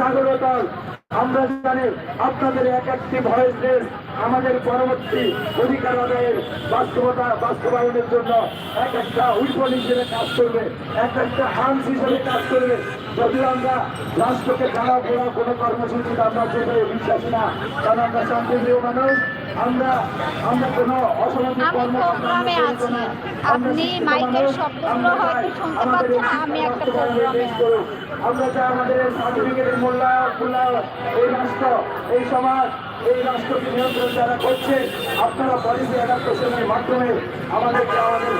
সাগরতল আমরা জানি আপনাদের এক একটি ভয়েস রেস আমাদের পরবর্তী অধিকার আদায়ের বাস্তবতা বাস্তবায়নের জন্য এক একটা উইপন হিসেবে কাজ করবে, এক একটা হান্স হিসেবে কাজ করবে। যদিও আমরা রাষ্ট্রকে খারাপ করা কোনো কর্মসূচিতে আমরা যেতে বিশ্বাসী না কারণ আমরা শান্তিপ্রিয় মানুষ। আমরা আমরা কোনো অসামাজিক আমি কর্ম আছি। আপনি মাইকের শব্দগুলো হয়তো শুনতে পাচ্ছেন আমি একটা প্রোগ্রামে আমরা যা আমাদের সার্টিফিকেটের মূল্যায়ন এই রাষ্ট্র এই সমাজ এই রাষ্ট্রকে নিয়ন্ত্রণ যারা করছে আপনারা পলিসি অ্যাডাপ্টেশনের মাধ্যমে আমাদেরকে আমাদের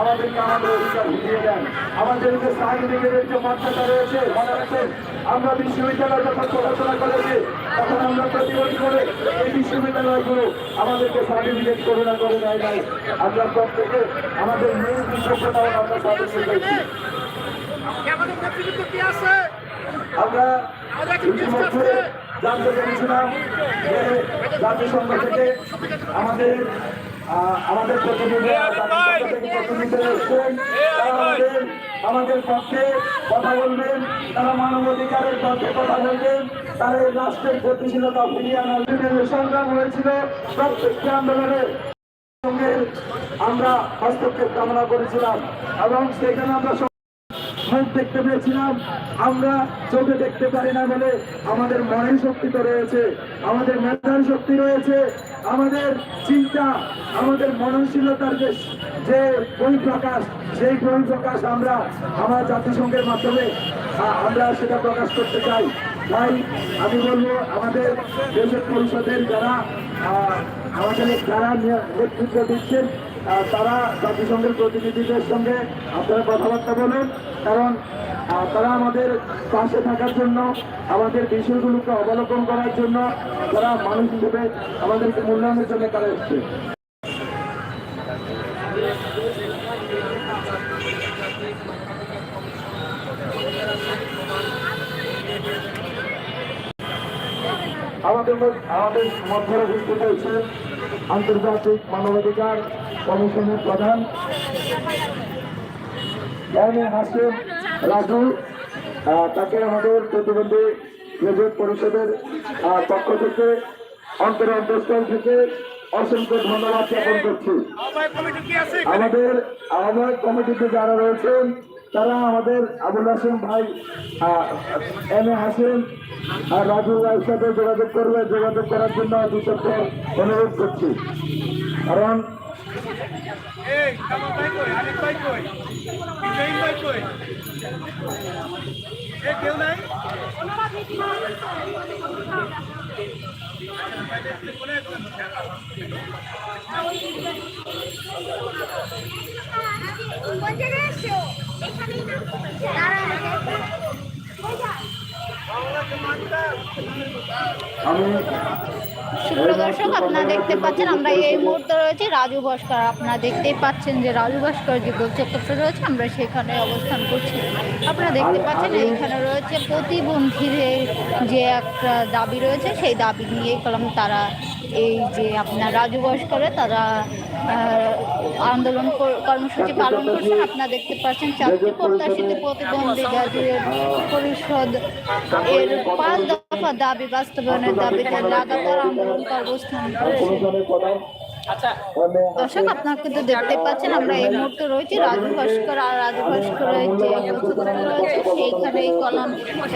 আমাদেরকে আমাদের অধিকার বুঝিয়ে দেন আমাদের যে সার্টিফিকেটের যে মর্যাদা রয়েছে মনে রাখেন আমরা বিশ্ববিদ্যালয় যখন পড়াশোনা করেছি তখন আমরা প্রতিরোধ করে এই বিশ্ববিদ্যালয়গুলো আমাদেরকে সার্টিফিকেট করে না করে দেয় নাই। আমরা প্রত্যেকে আমাদের মেন যোগ্যতাও আমরা সার্টিফিকেট পেয়েছি আমাদের নেতৃত্ব কি আছে? আমরা ইতিমধ্যে জানতে পেরেছিলাম যে জাতিসংঘ থেকে আমাদের আমাদের আমাদের আমাদের পক্ষে কথা বলবেন তারা মানবাধিকারের পক্ষে কথা বলবেন। তারা এই রাষ্ট্রের গতিশীলতা ফিরিয়ে আনার সংগ্রাম হয়েছিল। প্রত্যেকটি আন্দোলনে সঙ্গে আমরা হস্তক্ষেপ কামনা করেছিলাম এবং সেখানে আমরা মুখ দেখতে পেয়েছিলাম। আমরা চোখে দেখতে পারি না বলে আমাদের মনের শক্তি তো রয়েছে, আমাদের মেধার শক্তি রয়েছে, আমাদের চিন্তা, আমাদের মননশীলতার যে যে প্রকাশ, সেই বই প্রকাশ আমরা আমার জাতিসংঘের মাধ্যমে আমরা সেটা প্রকাশ করতে চাই। তাই আমি বলব, আমাদের দেশের পরিষদের যারা আমাদের যারা নেতৃত্ব দিচ্ছেন তারা জাতিসংঘের প্রতিনিধিদের সঙ্গে আপনারা কথাবার্তা বলুন, কারণ তারা আমাদের পাশে থাকার জন্য, আমাদের বিষয়গুলোকে অবলোকন করার জন্য তারা মানুষ হিসেবে আমাদেরকে মূল্যায়নের জন্য তারা এসছে। আমাদের আমাদের মধ্যে উপস্থিত হয়েছে আন্তর্জাতিক মানবাধিকার কমিশনের প্রধান এম এ হাসিম রাজু তাকে আমাদের প্রতিবন্ধী গ্রাজুয়েট পরিষদের পক্ষ থেকে অন্তর অন্তঃস্থল থেকে অসংখ্য ধন্যবাদ জ্ঞাপন করছি। আহ্বায়ক আমাদের আমাদের কমিটিতে যারা রয়েছেন তারা আমাদের আবুল হাসিম ভাই এম এ হাসিম আর রাজু ভাইয়ের সাথে যোগাযোগ করবে। যোগাযোগ করার জন্য দুশক্ত অনুরোধ করছি। কারণ এই কামাল ভাই কই আলিফ ভাই কই ইব্রাহিম ভাই কই এ কেউ নাই কোন জায়গায় এসছো এখানেই না দাঁড়াও আমি সুপ্রিয় দর্শক, আপনারা দেখতে পাচ্ছেন, আমরা এই মুহূর্তে রয়েছে রাজু ভাস্কর। আপনারা দেখতেই পাচ্ছেন যে রাজু ভাস্কর যে গোলচক্রটা রয়েছে, আমরা সেখানে অবস্থান করছি। আপনারা দেখতে পাচ্ছেন, এইখানে রয়েছে প্রতিবন্ধীদের যে একটা দাবি রয়েছে, সেই দাবি নিয়ে কলম তারা, এই যে আপনার রাজু ভাস্করে, তারা আন্দোলন কর- কর্মসূচি পালন করছেন। আপনারা দেখতে পাচ্ছেন চাকরি প্রত্যাশিত প্রতিবন্ধী গ্রাজুয়েট পরিষদ এর পাঁচ দফা দাবি বাস্তবায়নের দাবিতে লাগাতার আন্দোলন কর্মস্থান প্রধান দর্শক আপনারা কিন্তু দেখতে পাচ্ছেন আমরা এই মুহূর্তে রয়েছি। রাজু ভাস্কর আর রাজু ভাস্করের যে রয়েছে সেইখানে এই কলাম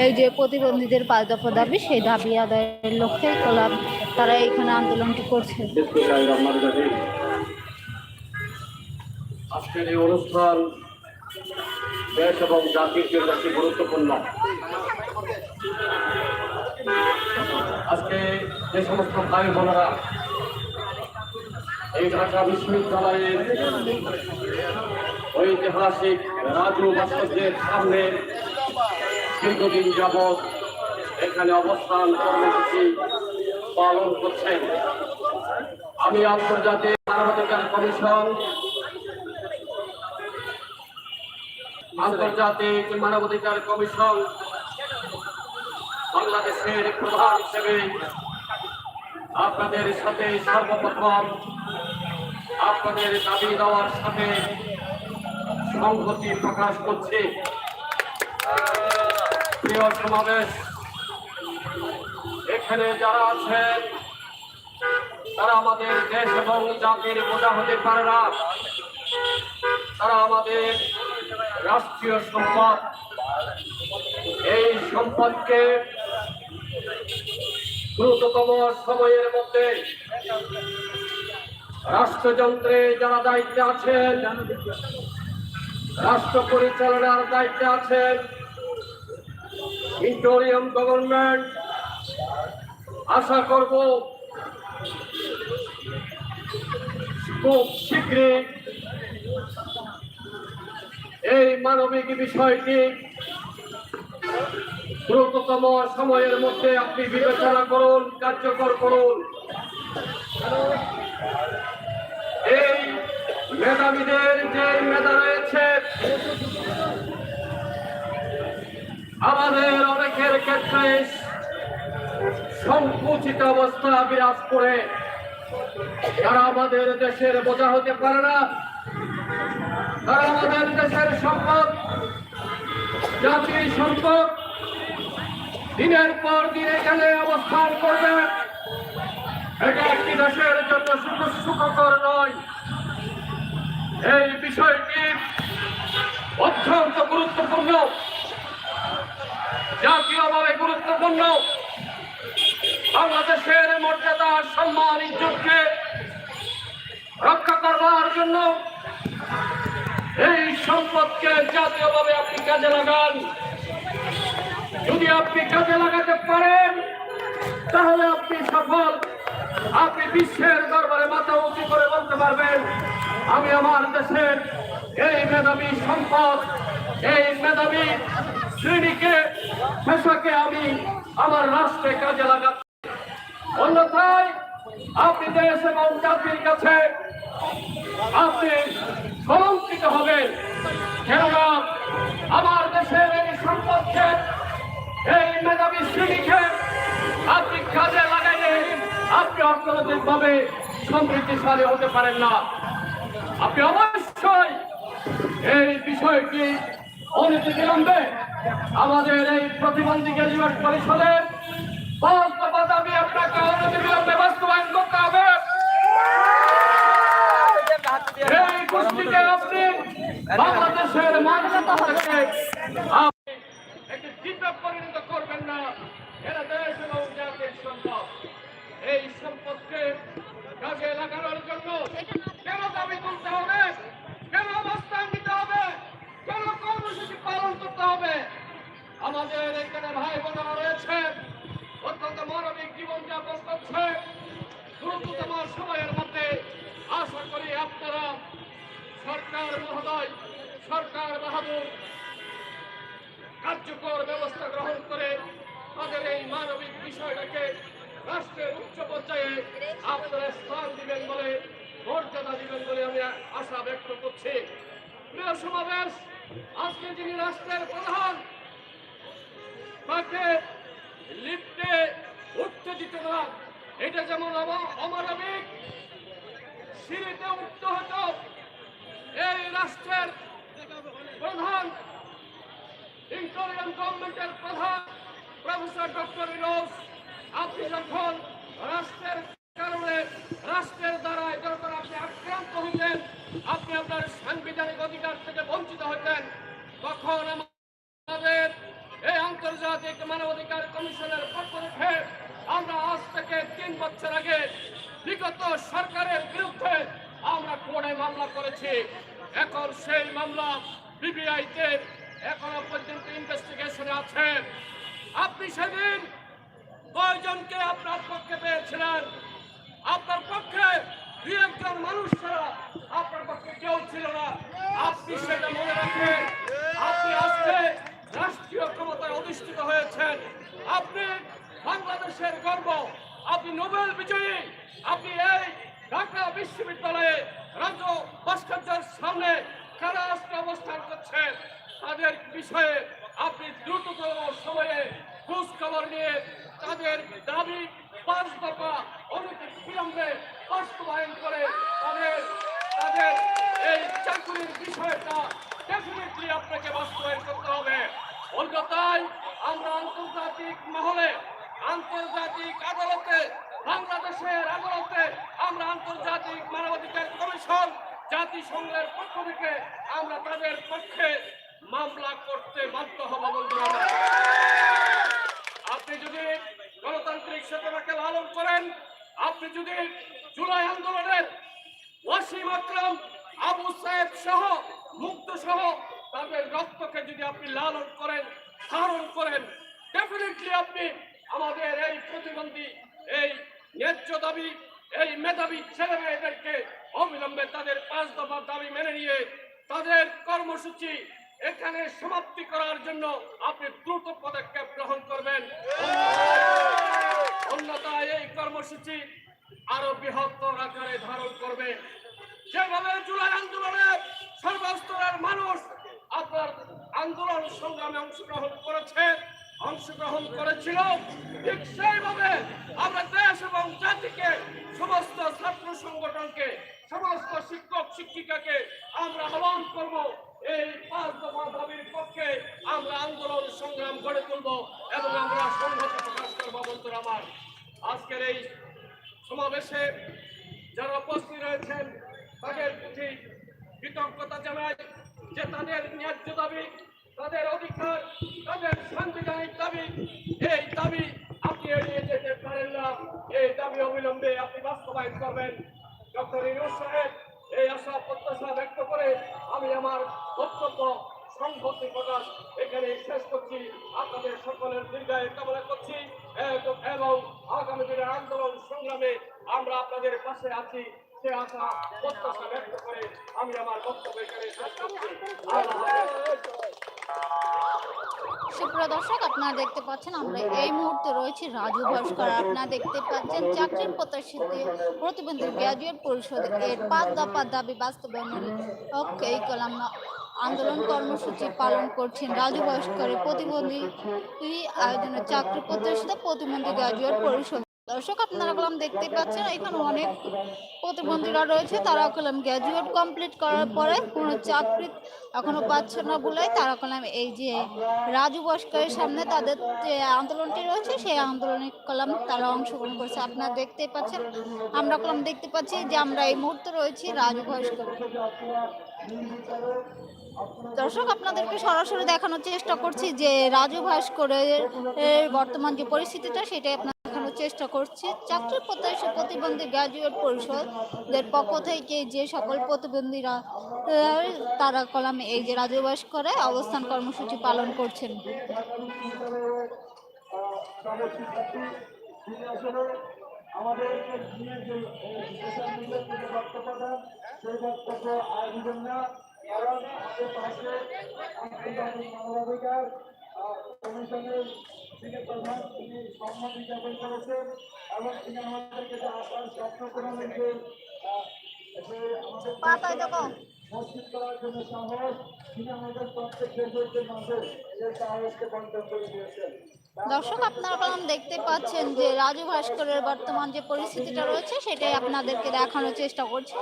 এই যে প্রতিবন্ধীদের পাঁচ দফা দাবি সেই দাবি আদায়ের লক্ষ্যে কলাম তারা এখানে আন্দোলনটি করছে। আজকের এই অনুষ্ঠান দেশ এবং জাতির জন্য একটি গুরুত্বপূর্ণ। আজকে যে সমস্ত ভাই বোনেরা এই ঢাকা বিশ্ববিদ্যালয়ের ঐতিহাসিক রাজু ভাস্কর্যের সামনে দীর্ঘদিন যাবৎ এখানে অবস্থান কর্মসূচি পালন করছেন। আমি আন্তর্জাতিক মানবাধিকার কমিশন আন্তর্জাতিক মানবাধিকার কমিশন বাংলাদেশের প্রধান হিসেবে আপনাদের সাথে সর্বপ্রথম আপনাদের দাবি দেওয়ার সাথে সংহতি প্রকাশ করছে। প্রিয় সমাবেশ এখানে যারা আছেন তারা আমাদের দেশ এবং জাতির বোঝা হতে পারে না। তারা আমাদের রাষ্ট্রীয় সম্পদ। এই সম্পদকে দ্রুততম সময়ের মধ্যে রাষ্ট্রযন্ত্রে যারা দায়িত্বে আছেন, রাষ্ট্র পরিচালনার দায়িত্বে আছেন, ইন্টোরিয়াম গভর্নমেন্ট, আশা করব খুব শীঘ্রই এই মানবিক বিষয়টি দ্রুততম সময়ের মধ্যে আপনি বিবেচনা করুন, কার্যকর করুন। এই মেধাবীদের যে মেধা রয়েছে, আমাদের অনেকের ক্ষেত্রে সংকুচিত অবস্থা বিরাজ করে। তারা আমাদের দেশের বোঝা হতে পারে না তারা আমাদের দেশের সম্পদ, জাতির সম্পদ, দিনের পর দিন এখানে অবস্থান করবে। এটা একটি দেশের জন্য সুখকর নয়। এই বিষয়টি অত্যন্ত গুরুত্বপূর্ণ। জাতীয়ভাবে গুরুত্বপূর্ণ। বাংলাদেশের মর্যাদা, সম্মান, ইজ্জতকে রক্ষা করবার জন্য সম্পদকে জাতীয়ভাবে আপনি কাজে লাগান। যদি আপনি কাজে লাগাতে পারেন, তাহলে আপনি সফল। আপনি বিশ্বের দরবারে মাথা উঁচু করে বলতে পারবেন, আমি আমার দেশের এই মেধাবী সম্পদ, এই মেধাবী শ্রেণীকে, পেশাকে আমি আমার রাষ্ট্রে কাজে লাগাচ্ছি। অন্যথায় আপনি দেশ এবং জাতির কাছে আপনি কলঙ্কিত হবেন। কেননা আমার দেশের এই সম্পদকে এই মেধাবী শ্রেণীকে আপনি কাজে লাগাইলে আপনি অর্থনৈতিকভাবে সমৃদ্ধিশালী হতে পারেন না। আপনি অবশ্যই এই বিষয়টি অনীতি বিলম্বে আমাদের এই প্রতিবন্ধী গ্রাজুয়েট পরিষদের পাঁচ দাবি আপনাকে 다 কার্যকর ব্যবস্থা গ্রহণ করে তাদের এই মানবিক বিষয়টাকে রাষ্ট্রের উচ্চ পর্যায়ে আপনারা স্থান দিবেন বলে, মর্যাদা দিবেন বলে আমি আশা ব্যক্ত করছি। প্রিয় সমাবেশ, আজকে যিনি রাষ্ট্রের প্রধান, তাকে লিফটে দিত না এটা যেমন অমা- অমানবিক সিঁড়িতে উঠতে হতো, এই রাষ্ট্রের প্রধান ইন্টারিয়াম গভর্নমেন্টের প্রধান, প্রফেসর ডক্টর ইনোস, আপনি যখন রাষ্ট্রের কারণে, রাষ্ট্রের দ্বারা যখন আপনি আক্রান্ত হইতেন আপনি আপনার সাংবিধানিক অধিকার থেকে বঞ্চিত হতেন তখন আমাদের এই আন্তর্জাতিক মানবাধিকার কমিশনের পক্ষ থেকে আমরা আজ থেকে তিন বছর আগে বিগত সরকারের বিরুদ্ধে আমরা কোর্টে মামলা করেছি। এখন সেই মামলা বিবিআইতে এখনও পর্যন্ত ইনভেস্টিগেশনে আছে আপনি সেদিন কয়জনকে আপনার পক্ষে পেয়েছিলেন? আপনার পক্ষে দুই একজন মানুষ ছাড়া আপনার পক্ষে কেউ ছিল না। আপনি সেটা মনে রাখেন। আপনি আজকে রাষ্ট্রীয় ক্ষমতায় অধিষ্ঠিত হয়েছেন। আপনি বাংলাদেশের গর্ব। আপনি নোবেল বিজয়ী। আপনি এই ঢাকা বিশ্ববিদ্যালয়ে রাজ্য ভাস্কর্যের সামনে কারা আজকে অবস্থান করছেন? তাদের বিষয়ে আপনি দ্রুততম সময়ে খোঁজ খবর নিয়ে তাদের দাবি পাঁচ দফা অনতি বিলম্বে বাস্তবায়ন করে তাদের তাদের এই চাকরির বিষয়টা ডেফিনেটলি আপনাকে বাস্তবায়ন করতে হবে। কলকাতায় আমরা আন্তর্জাতিক মহলে, আন্তর্জাতিক আদালতে, বাংলাদেশের আদালতে আমরা আন্তর্জাতিক মানবাধিকার কমিশন জাতিসংঘের পক্ষ থেকে আমরা তাদের পক্ষে মামলা করতে বাধ্য হব বন্ধুরা। আপনি যদি গণতান্ত্রিক চেতনাকে লালন করেন, আপনি যদি জুলাই আন্দোলনের ওয়াসিম আকরাম, আবু সাহেব সহ, মুক্ত সহ তাদের রক্তকে যদি আপনি লালন করেন, ধারণ করেন ডেফিনেটলি আপনি আমাদের এই প্রতিবন্ধী, এই ন্যায্য দাবি, এই মেধাবী ছেলে মেয়েদেরকে অবিলম্বে তাদের পাঁচ দফা দাবি মেনে নিয়ে তাদের কর্মসূচি এখানে সমাপ্তি করার জন্য আপনি দ্রুত পদক্ষেপ গ্রহণ করবেন। অন্যথায় এই কর্মসূচি আরও বৃহত্তর আকারে ধারণ করবে। যেভাবে জুলাই আন্দোলনে সর্বস্তরের মানুষ আপনার আন্দোলন সংগ্রামে অংশগ্রহণ করেছে, অংশগ্রহণ করেছিল। ঠিক সেইভাবে আমরা দেশ এবং জাতিকে, সমস্ত ছাত্র সংগঠনকে, সমস্ত শিক্ষক শিক্ষিকাকে আমরা আহ্বান করব এই পাঁচ দফা দাবির পক্ষে আমরা আন্দোলন সংগ্রাম গড়ে তুলব এবং আমরা সংহতি প্রকাশ করব, বন্ধুরা আমার। আজকের এই সমাবেশে যারা উপস্থিত রয়েছেন, তাদের প্রতি কৃতজ্ঞতা জানাই যে তাদের ন্যায্য দাবি, তাদের অধিকার, তাদের সাংবিধানিক দাবি, এই দাবি আপনি এড়িয়ে যেতে পারেন না। এই দাবি অবিলম্বে আপনি বাস্তবায়ন করবেন। ডক্টর ইনুস সাহেব এই আশা প্রত্যাশা ব্যক্ত করে আমি আমার বক্তব্য সংহতি প্রকাশ এখানে শেষ করছি। আপনাদের সকলের দীর্ঘায়ু কামনা করছি এবং- আগামী দিনের আন্দোলন সংগ্রামে আমরা আপনাদের পাশে আছি। সে আশা প্রত্যাশা ব্যক্ত করে আমি আমার বক্তব্য এখানে শেষ করছি। সুপ্রিয় দর্শক আপনারা দেখতে পাচ্ছেন আমরা এই মুহূর্তে রয়েছি রাজু ভাস্কর। আপনারা দেখতে পাচ্ছেন চাকরির প্রত্যাশিত প্রতিবন্ধী গ্র্যাজুয়েট পরিষদ এর পাঁচ দফা দাবি বাস্তবায়নের লক্ষ্যে এই কলাম আন্দোলন কর্মসূচি পালন করছেন রাজু ভাস্করের প্রতিবন্ধী আয়োজনের চাকরি প্রত্যাশিত প্রতিবন্ধী গ্রাজুয়েট পরিষদ। দর্শক, আপনারা কলাম দেখতে পাচ্ছেন, এখানে অনেক প্রতিবন্ধীরা রয়েছে। তারা কলাম গ্র্যাজুয়েট কমপ্লিট করার পরে কোনো চাকরি এখনও পাচ্ছে না বলে তারা কলাম এই যে রাজু ভাস্করের সামনে তাদের যে আন্দোলনটি রয়েছে, সেই আন্দোলনে কলাম তারা অংশগ্রহণ করছে। আপনারা দেখতে পাচ্ছেন, আমরা কলাম দেখতে পাচ্ছি যে আমরা এই মুহূর্তে রয়েছি রাজু ভাস্কর দর্শক, আপনাদেরকে সরাসরি দেখানোর চেষ্টা করছি যে রাজু ভাস্করের বর্তমান যে পরিস্থিতিটা, সেটাই আপনার চেষ্টা করছি। চাকরি প্রত্যাশী প্রতিবন্ধী গ্র্যাজুয়েট পরিষদের পক্ষ থেকে যে সকল প্রতিবন্ধীরা তারা কলামে এই যে রাজবাস করে, অবস্থান কর্মসূচি পালন করছেন। আমাদের কারণ আমাদের পাশে মানবাধিকার কমিশনের যিনি প্রধান তিনি সম্মান জ্ঞাপন করেছেন এবং তিনি আমাদেরকে যে আশ্বাস ব্যক্ত করেন যে করার জন্য সাহস তিনি আমাদের প্রত্যেক দেশের মাঝে সেই সাহসকে বন্টন করে দিয়েছেন। দর্শক, আপনারা কলম দেখতে পাচ্ছেন যে রাজু ভাস্করের বর্তমান যে পরিস্থিতিটা রয়েছে, সেটাই আপনাদেরকে দেখানোর চেষ্টা করছি।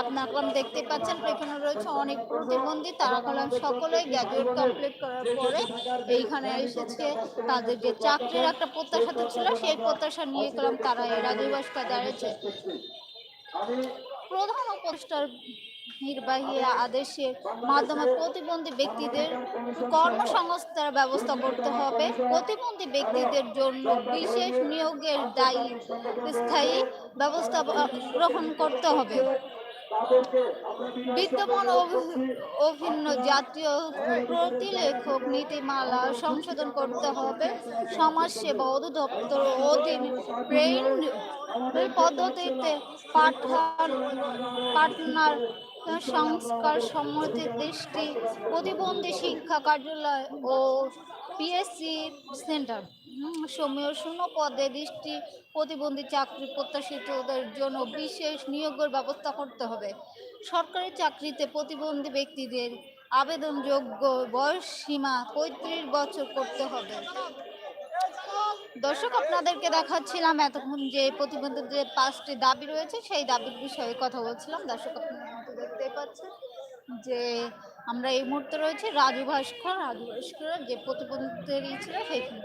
আপনারা দেখতে পাচ্ছেন, এখানে রয়েছে অনেক প্রতিবন্ধী, তারা কলম সকলে গ্র্যাজুয়েট কমপ্লিট করার পরে এইখানে এসেছে। তাদের যে চাকরির একটা প্রত্যাশা ছিল, সেই প্রত্যাশা নিয়ে কলম তারা এই রাজু ভাস্কর দাঁড়িয়েছে প্রধান উপদেষ্টার নির্বাহী আদেশের মাধ্যমে প্রতিবন্ধী ব্যক্তিদের কর্মসংস্থার ব্যবস্থা করতে হবে। প্রতিবন্ধী ব্যক্তিদের জন্য বিশেষ নিয়োগের দায়ী স্থায়ী ব্যবস্থা গ্রহণ করতে হবে। বিদ্যমান অভিন্ন জাতীয় প্রতিলেখক নীতিমালা সংশোধন করতে হবে। সমাজসেবা অধিদপ্তর অধীন পদ্ধতিতে পাঠান পাটনার সংস্কার সম্মতি দৃষ্টি প্রতিবন্ধী শিক্ষা কার্যালয় ও পিএসসি সেন্টার। উম, শূন্য পদে দৃষ্টি প্রতিবন্ধী চাকরি প্রত্যাশিতদের জন্য বিশেষ নিয়োগের ব্যবস্থা করতে হবে। সরকারি চাকরিতে প্রতিবন্ধী ব্যক্তিদের আবেদনযোগ্য বয়স সীমা পঁয়ত্রিশ বছর করতে হবে। দর্শক আপনাদেরকে দেখাচ্ছিলাম এতক্ষণ যে প্রতিবন্ধীদের পাঁচটি দাবি রয়েছে সেই দাবির বিষয়ে কথা বলছিলাম। দর্শক দেখতেই পাচ্ছেন যে আমরা এই মুহূর্তে রয়েছে রাজু ভাস্কর, রাজু ভাস্করের যে প্রতিবন্ধী ছিল সেইখানে